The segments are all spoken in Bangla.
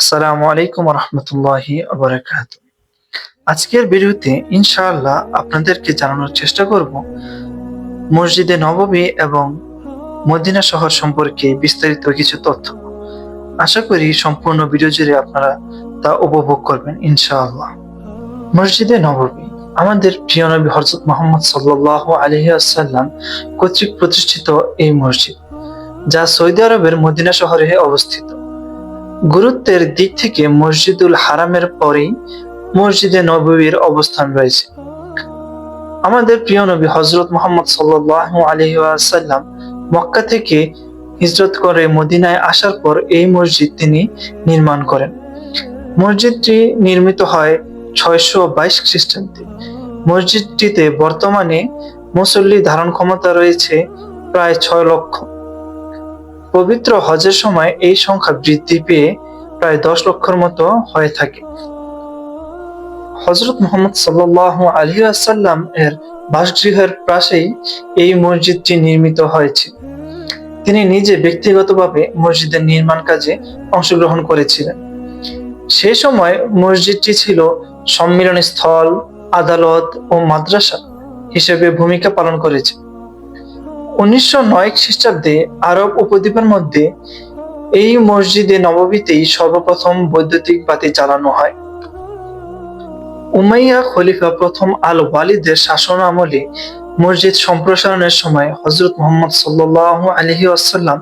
আসসালামু আলাইকুম রহমতুল্লাহি আজকের ভিডিওতে ইনশাআল্লাহ আপনাদেরকে জানানোর চেষ্টা করব মসজিদে নববী এবং মদিনা শহর সম্পর্কে বিস্তারিত কিছু তথ্য। আশা করি সম্পূর্ণ ভিডিও জুড়ে আপনারা তা উপভোগ করবেন ইনশাআল্লাহ। মসজিদে নববী আমাদের প্রিয় নবী হজরত মোহাম্মদ সাল্লাহ আলহি আসাল্লাম কর্তৃক প্রতিষ্ঠিত এই মসজিদ, যা সৌদি আরবের মদিনা শহরে অবস্থিত। গুরুত্বের দিক থেকে মসজিদুল হারামের পরেই মসজিদে নববীর অবস্থান রয়েছে। আমাদের প্রিয় নবী হজরত মোহাম্মদ সাল্লাহ আলহি আসাল্লাম মক্কা থেকে হিজরত করে মদিনায় আসার পর এই মসজিদ তিনি নির্মাণ করেন। মসজিদটি নির্মিত হয় ছয়শো বাইশ খ্রিস্টাব্দে। মসজিদটিতে বর্তমানে মুসল্লি ধারণ ক্ষমতা রয়েছে প্রায় ছয় লক্ষ। পবিত্র হজের সময় এই সংখ্যা বৃদ্ধি পেয়ে প্রায় দশ লক্ষর মতো হয়ে থাকে। হজরত মোহাম্মদ সাল্লাহ আলী আসাল্লাম এর বাসগৃহের পাশেই এই মসজিদটি নির্মিত হয়েছে। তিনি নিজে ব্যক্তিগতভাবে মসজিদের নির্মাণ কাজে অংশগ্রহণ করেছিলেন। সে সময় মসজিদটি ছিল সম্মিলন স্থল আদালত ও মাদ্রাসা হিসেবে ভূমিকা পালন করেছে। উনিশশো নয় খ্রিস্টাব্দে আরব উপদ্বীপের মধ্যে এই মসজিদে নববীতেই সর্বপ্রথম বৈদ্যুতিক বাতি চালানো হয়। উমাইয়া খলিফা প্রথম আল ওয়ালিদের শাসন আমলে মসজিদ সম্প্রসারণের সময় হজরত মোহাম্মদ সাল্লাহ আলহি আসাল্লাম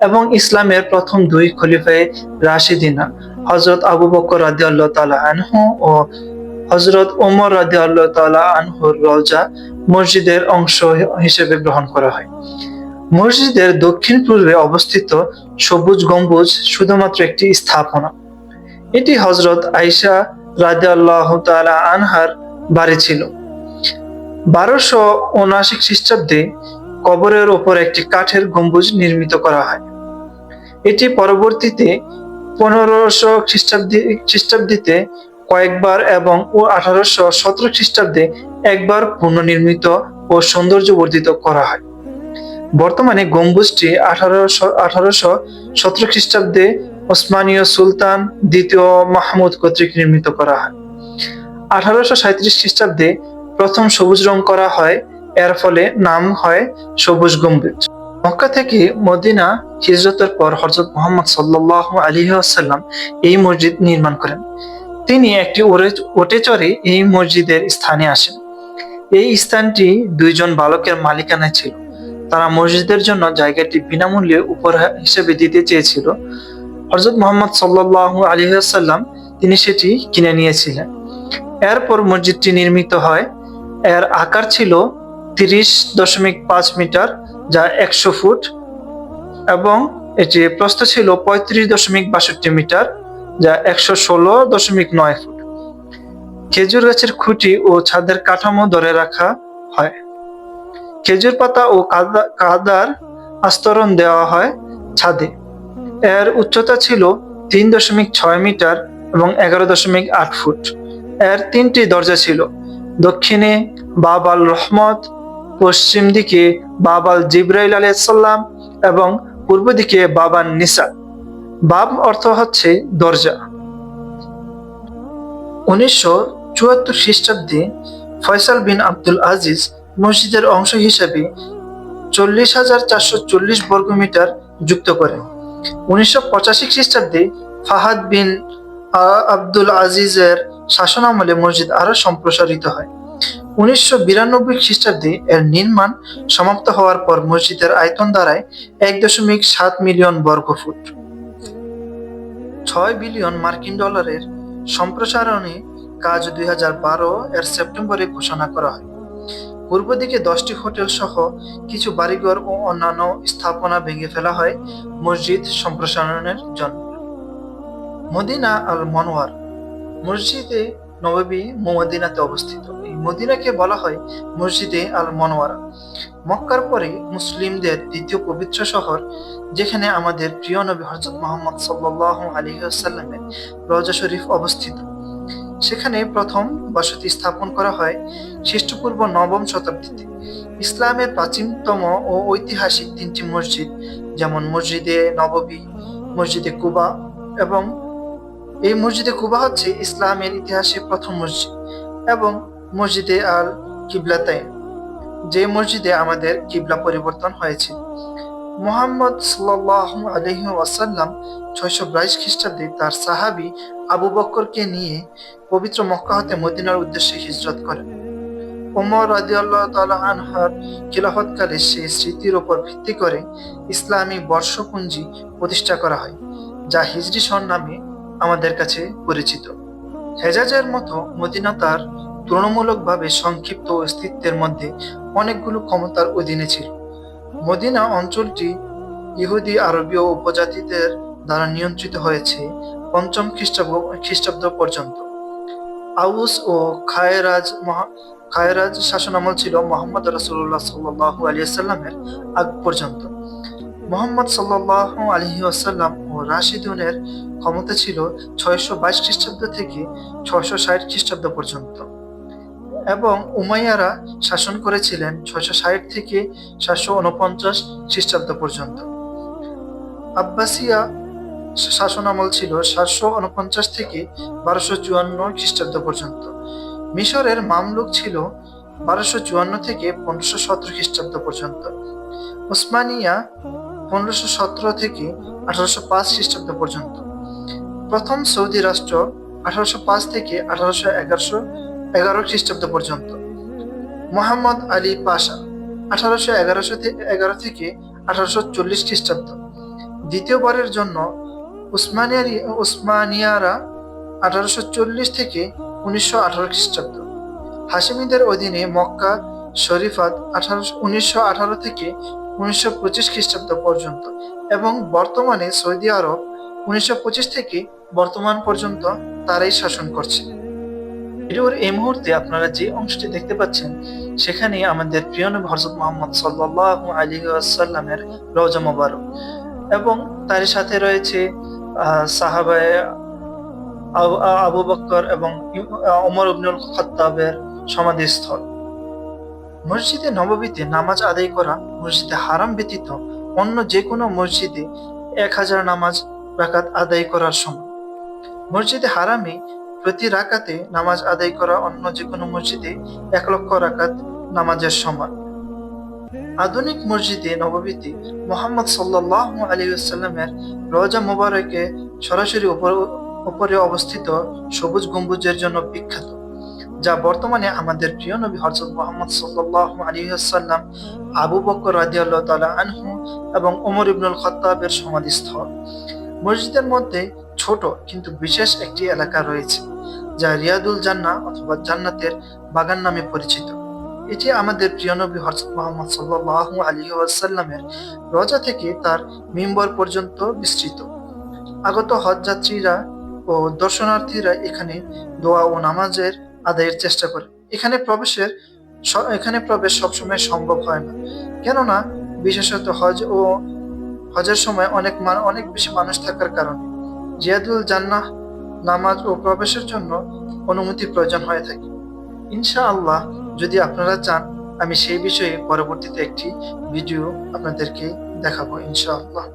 এবং ইসলামের প্রথম দুই খলিফায় রাশিদিনা হজরত আবু বকর রাদি আল্লাহ তালা ও হজরত ওমর রাদি আল্লাহ তালা আনহুর রওজা মসজিদের অংশ হিসেবে গ্রহণ করা হয়। মসজিদের দক্ষিণ পূর্বে অবস্থিত সবুজ গম্বুজ শুধুমাত্র একটি স্থাপনা। এটি হজরত আইসা রাজা আল্লাহ তালা আনহার বাড়ি ছিল। বারোশো উনআশি খ্রিস্টাব্দে কবরের ওপর একটি কাঠের গম্বুজ নির্মিত করা হয়। এটি পরবর্তীতে পনেরোশো খ্রিস্টাব্দী খ্রিস্টাব্দীতে কয়েকবার এবং ও আঠারোশো সতেরো খ্রিস্টাব্দে একবার পুনর্নির্মিত ও সৌন্দর্য বর্ধিত করা হয়। বর্তমানে গম্বুজটি আঠারোশো আঠারোশো সতেরো খ্রিস্টাব্দে ওসমানীয় সুলতান দ্বিতীয় মাহমুদ কর্তৃক নির্মিত করা হয়। আঠারোশো সাঁত্রিশ খ্রিস্টাব্দে প্রথম সবুজ রং করা হয়, এর ফলে নাম হয় সবুজ গম্বুজ। মক্কা থেকে মদিনা হিজরতের পর হজরত মোহাম্মদ সাল্লাহ আলী আসাল্লাম এই মসজিদ নির্মাণ করেন। তিনি একটি ওটে চড়ে এই মসজিদের স্থানে আসেন। এই স্থানটি দুইজন বালকের মালিকানায় ছিল। তারা মসজিদের জন্য জায়গাটি বিনামূল্যে উপহার হিসেবে দিতে চেয়েছিল। হজরত মোহাম্মদ সাল্লাহ আলী আসাল্লাম তিনি সেটি কিনে নিয়েছিলেন। এরপর মসজিদটি নির্মিত হয়। এর আকার ছিল তিরিশ দশমিক পাঁচ মিটার, যা একশো ফুট, এবং এটি প্রস্থ ছিল পঁয়ত্রিশ দশমিক বাষট্টি মিটার। যা একশো ষোলো দশমিক নয় ফুট। খেজুর গাছের খুঁটি ও ছাদের কাঠামো ধরে রাখা হয়। খেজুর পাতা ও কাদা, কাদার আস্তরণ দেওয়া হয় ছাদে। এর উচ্চতা ছিল তিন দশমিক ছয় মিটার এবং এগারো দশমিক আট ফুট। এর তিনটি দরজা ছিল। দক্ষিণে বাবাল রহমত, পশ্চিম দিকে বাবাল জিব্রাইল আলাইসাল্লাম এবং পূর্ব দিকে বাবান নিসা বাব অর্থ হচ্ছে দরজা। উনিশশো চুয়াত্তর খ্রিস্টাব্দে ফয়সাল বিন আব্দুল আজিজ মসজিদের অংশ হিসেবে চল্লিশ হাজার চারশো চল্লিশ বর্গমিটার যুক্ত করেন। উনিশশো পঁচাশি খ্রিস্টাব্দে ফাহাদ বিন আব্দুল আজিজের শাসনামলে মসজিদ আরও সম্প্রসারিত হয়। উনিশশো বিরানব্বই খ্রিস্টাব্দে এর নির্মাণ সমাপ্ত হওয়ার পর মসজিদের আয়তন দাঁড়ায় এক দশমিক সাত মিলিয়ন বর্গ ফুট। ছয় বিলিয়ন মার্কিন ডলারের সম্প্রসারণে কাজ দুই হাজার বারো এর সেপ্টেম্বরে ঘোষণা করা হয়। পূর্ব দিকে দশটি হোটেল সহ কিছু বাড়িঘর ও অন্যান্য স্থাপনা ভেঙে ফেলা হয় মসজিদ সম্প্রসারণের জন্য। মদিনা আল মনোয়ার মসজিদে নববী মদিনাতে অবস্থিত। এই মদিনাকে বলা হয় মসজিদে আল মনোয়ারা মক্কার পরে মুসলিমদের দ্বিতীয় পবিত্র শহর, যেখানে আমাদের প্রিয় নবী হজরত মোহাম্মদ সাল্লাহ আসাল্লামের রজা শরীফ অবস্থিত। সেখানে প্রথম বসতি স্থাপন করা হয় খ্রিস্টপূর্ব নবম শতাব্দীতে। ইসলামের প্রাচীনতম ও ঐতিহাসিক তিনটি মসজিদ, যেমন মসজিদে নববী, মসজিদে কুবা এবং এই মসজিদে কুবা হচ্ছে ইসলামের ইতিহাসে প্রথম মসজিদ এবং মসজিদে আল কিবলাতাইন যে মসজিদে আমাদের কিবলা পরিবর্তন হয়েছে। মোহাম্মদ সাল্লাহ আলহি ওয়াসাল্লাম ছয়শো বাইশ খ্রিস্টাব্দে তার সাহাবি আবু বক্করকে নিয়ে পবিত্র মক্কা হতে মদিনার উদ্দেশ্যে হিজরত করেন। ওমর রাদিয়াল্লাহ তাআলা আনহার খিলাফতকালে সেই স্মৃতির উপর ভিত্তি করে ইসলামী বর্ষপুঞ্জি প্রতিষ্ঠা করা হয়, যা হিজরি সন নামে আমাদের কাছে পরিচিত। হেজাজের মতো মদিনা তার তুলনামূলকভাবে সংক্ষিপ্ত অস্তিত্বের মধ্যে অনেকগুলো ক্ষমতার অধীনে ছিল। মদিনা অঞ্চলটি ইহুদি, আরবীয় উপজাতিদের দ্বারা নিয়ন্ত্রিত হয়েছে পঞ্চম খ্রিস্টাব্দ খ্রিস্টাব্দ পর্যন্ত। আউস ও খায়রাজ খায়রাজ শাসনামল ছিল মোহাম্মদ রসুল্লাহ সাল্লাহ আলিয়াল্লামের আগ পর্যন্ত। মোহাম্মদ সাল্লাহ আলহি আসাল্লাম ও রাশিদুনের ক্ষমতা ছিল ছয়শো বাইশ খ্রিস্টাব্দ থেকে ছয়শো ষাট খ্রিস্টাব্দ পর্যন্ত। এবং উমাইয়ারা শাসন করেছিলেন ছয়শো ষাট থেকে সাতশো উনপঞ্চাশ খ্রিস্টাব্দ পর্যন্ত। আব্বাসিয়া শাসনামল ছিল সাতশো উনপঞ্চাশ থেকে বারোশো চুয়ান্ন খ্রিস্টাব্দ পর্যন্ত। মিশরের মামলুক ছিল বারোশো চুয়ান্ন থেকে পনেরোশো সতেরো খ্রিস্টাব্দ পর্যন্ত। উসমানিয়া পনেরোশো সতেরো থেকে আঠারোশো পাঁচ খ্রিস্টাব্দ পর্যন্ত। প্রথম সৌদি রাষ্ট্র আঠারোশো পাঁচ থেকে আঠারোশো এগারোশো এগারো খ্রিস্টাব্দ পর্যন্ত। মোহাম্মদ আলী পাশা আঠারোশো এগারোশো এগারো থেকে আঠারোশো চল্লিশ খ্রিস্টাব্দ। দ্বিতীয়বারের জন্য উসমানিয়ার উসমানিয়ারা আঠারোশো চল্লিশ থেকে উনিশশো আঠারো খ্রিস্টাব্দ। হাসিমিদের অধীনে মক্কা শরীফাত আঠারোশো উনিশশো আঠারো থেকে উনিশশো পঁচিশ খ্রিস্টাব্দ পর্যন্ত এবং বর্তমানে সৌদি আরব উনিশশো পঁচিশ থেকে বর্তমান পর্যন্ত তারাই শাসন করছে। ভিডিওর এই মুহূর্তে আপনারা যে অংশটি দেখতে পাচ্ছেন, সেখানে আমাদের প্রিয় নবী মুহাম্মদ সাল্লাল্লাহু আলাইহি ওয়াসাল্লামের রওজা মোবারক এবং তার সাথে রয়েছে সাহাবায় আবু- বক্কর এবং ওমর ইবনুল খাত্তাবের সমাধিস্থল। মসজিদে নববীতে নামাজ আদায় করা মসজিদে হারাম ব্যতীত অন্য যে কোনো মসজিদে এক হাজার নামাজ রাকাত আদায় করার সময়। মসজিদে হারামে প্রতি রাকাতে নামাজ আদায় করা অন্য যে কোনো মসজিদে এক লক্ষ রাকাত নামাজের সমান আধুনিক মসজিদে নববীতে মোহাম্মদ সাল্লাহ আলী সাল্লামের রোজা মোবারকে সরাসরি উপরে অবস্থিত সবুজ গম্বুজের জন্য বিখ্যাত। যা বর্তমানে আমাদের প্রিয় নবী হজরত মোহাম্মদ সাল্লাহ আলী সাল্লাম আবু বকর রাদিয়াল্লাহ তাআলা আনহু এবং ওমর ইবনুল খত্তাবের সমাধিস্থল। মসজিদের মধ্যে ছোট কিন্তু বিশেষ একটি এলাকা রয়েছে, যা রিয়াদুল জান্না অথবা জান্নাতের বাগান নামে পরিচিত। এটি আমাদের প্রিয় নবী হজরত মোহাম্মদ সাল্লাল্লাহু আলী ওয়াসাল্লামের রজা থেকে তার মিম্বর পর্যন্ত বিস্তৃত। আগত হজযাত্রীরা ও দর্শনার্থীরা এখানে দোয়া ও নামাজের আদায়ের চেষ্টা করে। এখানে প্রবেশের এখানে প্রবেশ সবসময় সম্ভব হয় না। কেননা, বিশেষত হজ ও হজের সময় অনেক অনেক বেশি মানুষ থাকার কারণে জিয়াদুল জান্নাহ নামাজ ও প্রবেশের জন্য অনুমতি প্রয়োজন হয়ে থাকে। ইনশাআল্লাহ, যদি আপনারা চান, আমি সেই বিষয়ে পরবর্তীতে একটি ভিডিও আপনাদেরকে দেখাবো ইনশাআল্লাহ।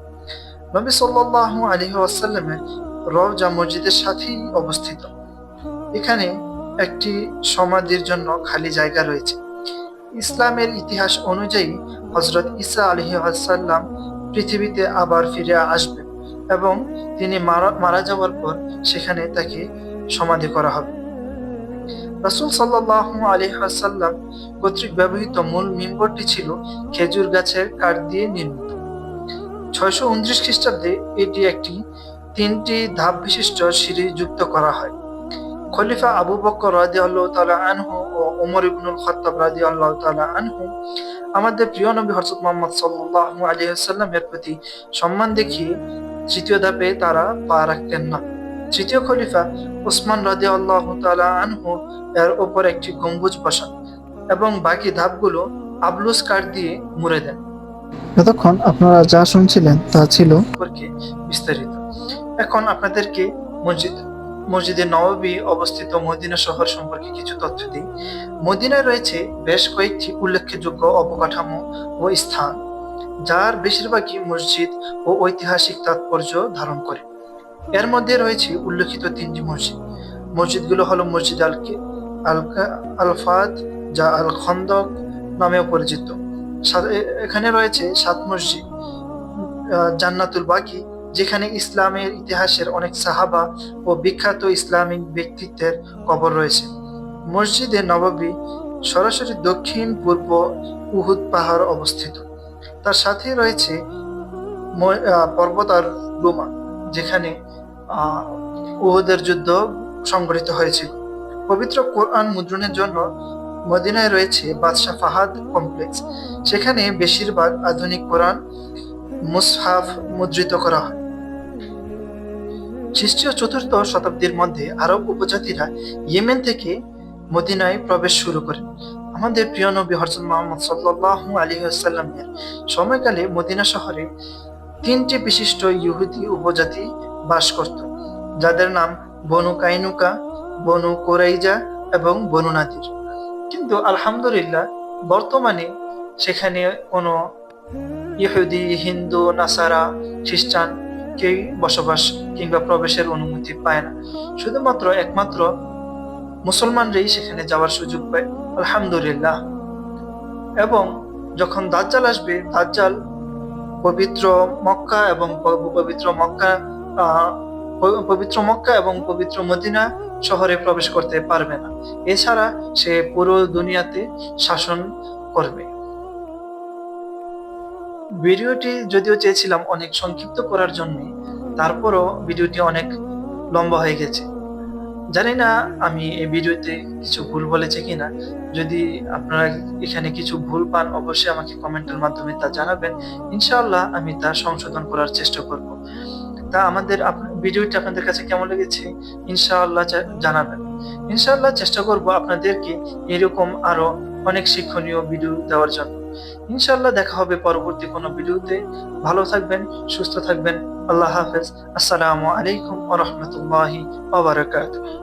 নবী সাল্লাল্লাহু আলী ওয়াসাল্লামের রওজা মসজিদের সাথেই অবস্থিত। এখানে একটি সমাধির জন্য খালি জায়গা রয়েছে। ইসলামের ইতিহাস অনুযায়ী হজরত ইসা আলহি আসাল্লাম পৃথিবীতে আবার ফিরে আসবেন এবং তিনি মারা যাওয়ার পর সেখানে তাকে সমাধি করা হবে। রাসূল সাল্লাল্লাহু আলাইহি ওয়াসাল্লাম কর্তৃক ব্যবহৃত মূল মিম্বরটি ছিল খেজুর গাছের কাঠ দিয়ে নির্মিত। ছয়শো উনত্রিশ খ্রিস্টাব্দে এটি একটি তিনটি ধাপ বিশিষ্ট সিঁড়ি যুক্ত করা হয়। খলিফা আবু বকর আল্লাহ তালা আনহু ও ওমর ইবনুল খাত্তাব আল্লাহ তালা আনহু আমাদের প্রিয় নবী হযরত মুহাম্মদ সাল্লাল্লাহু আলাইহি ওয়াসাল্লামের প্রতি সম্মান দেখিয়ে তৃতীয় ধাপে তারা পা রাখতেন না। তৃতীয় খলিফা ওসমান রাদিয়াল্লাহু তালা আনহু এর ওপর একটি গম্বুজ বসান এবং বাকি ধাপগুলো আবলুস কাঠ দিয়ে মুড়ে দেন। এতক্ষণ আপনারা যা শুনছিলেন তা ছিল বিস্তারিত। এখন আপনাদেরকে মসজিদ মসজিদে নববী অবস্থিত মদিনা শহর সম্পর্কে কিছু তথ্য দিই। মদিনায় রয়েছে বেশ কয়েকটি উল্লেখযোগ্য অবকাঠামো ও স্থান, যার বেশিরভাগই মসজিদ ও ঐতিহাসিক তাৎপর্য ধারণ করে। এর মধ্যে রয়েছে উল্লেখিত তিনটি মসজিদ। মসজিদগুলো হলো মসজিদ আল আল আল ফাদ যা আল খন্দক নামেও পরিচিত। এখানে রয়েছে সাত মসজিদ জান্নাতুল বাকি যেখানে ইসলামের ইতিহাসের অনেক সাহাবা ও বিখ্যাত ইসলামিক ব্যক্তিত্বের কবর রয়েছে। মসজিদে নবাবী সরাসরি দক্ষিণ পূর্ব উহুদ পাহাড় অবস্থিত। তার সাথে রয়েছে ম- আহ, পর্বত আর ডোমা যেখানে উহুদের যুদ্ধ সংঘটিত হয়েছিল পবিত্র কোরআন মুদ্রণের জন্য মদিনায় রয়েছে বাদশাহ ফাহাদ কমপ্লেক্স। সেখানে বেশিরভাগ আধুনিক কোরআন মুসহাফ মুদ্রিত করা হয়। খ্রিস্টীয় চতুর্থ শতাব্দীর মধ্যে আরব উপজাতিরা ইয়েমেন থেকে মদিনায় প্রবেশ শুরু করেন আমাদের প্রিয় নবী হরজত মোহাম্মদ সাল্লাল্লাহু আলাইহি ওয়াসাল্লামের সময়কালে মদিনা শহরে তিনটি বিশিষ্ট ইহুদি উপজাতি বাস করত, যাদের নাম বনু কাইনুকা, বনু কোরাইজা এবং বনু নাদির। কিন্তু আলহামদুলিল্লাহ বর্তমানে সেখানে কোনো ইহুদি, হিন্দু, নাসারা, খ্রিস্টান কেউ বসবাস কিংবা প্রবেশের অনুমতি পায় না। শুধুমাত্র একমাত্র মুসলমানরাই সেখানে যাওয়ার সুযোগ পায়। আলহামদুলিল্লাহ। এবং যখন দাজ্জাল আসবে, দাজ্জাল পবিত্র মক্কা এবং পবিত্র মক্কা পবিত্র মক্কা এবং পবিত্র মদিনা শহরে প্রবেশ করতে পারবে না। এছাড়া সে পুরো দুনিয়াতে শাসন করবে। ভিডিওটি যদিও চেয়েছিলাম অনেক সংক্ষিপ্ত করার জন্য, তারপরও ভিডিওটি অনেক লম্বা হয়ে গেছে। জানি না আমি এই ভিডিওতে কিছু ভুল বলেছি কিনা। যদি আপনারা এখানে কিছু ভুল পান, অবশ্যই আমাকে কমেন্টের মাধ্যমে তা জানাবেন। ইনশাআল্লাহ আমি তা সংশোধন করার চেষ্টা করব। তা আমাদের ভিডিওটি আপনাদের কাছে কেমন লেগেছে? ইনশাআল্লাহ জানাবেন। ইনশাআল্লাহ চেষ্টা করব আপনাদেরকে এরকম আরও অনেক শিক্ষণীয় ভিডিও দেওয়ার জন্য। ইনশাআল্লাহ দেখা হবে পরবর্তী কোনো ভিডিওতে। ভালো থাকবেন, সুস্থ থাকবেন। আল্লাহ হাফেজ। আসসালামু আলাইকুম ওয়া রাহমাতুল্লাহি ওয়া বারাকাতুহু।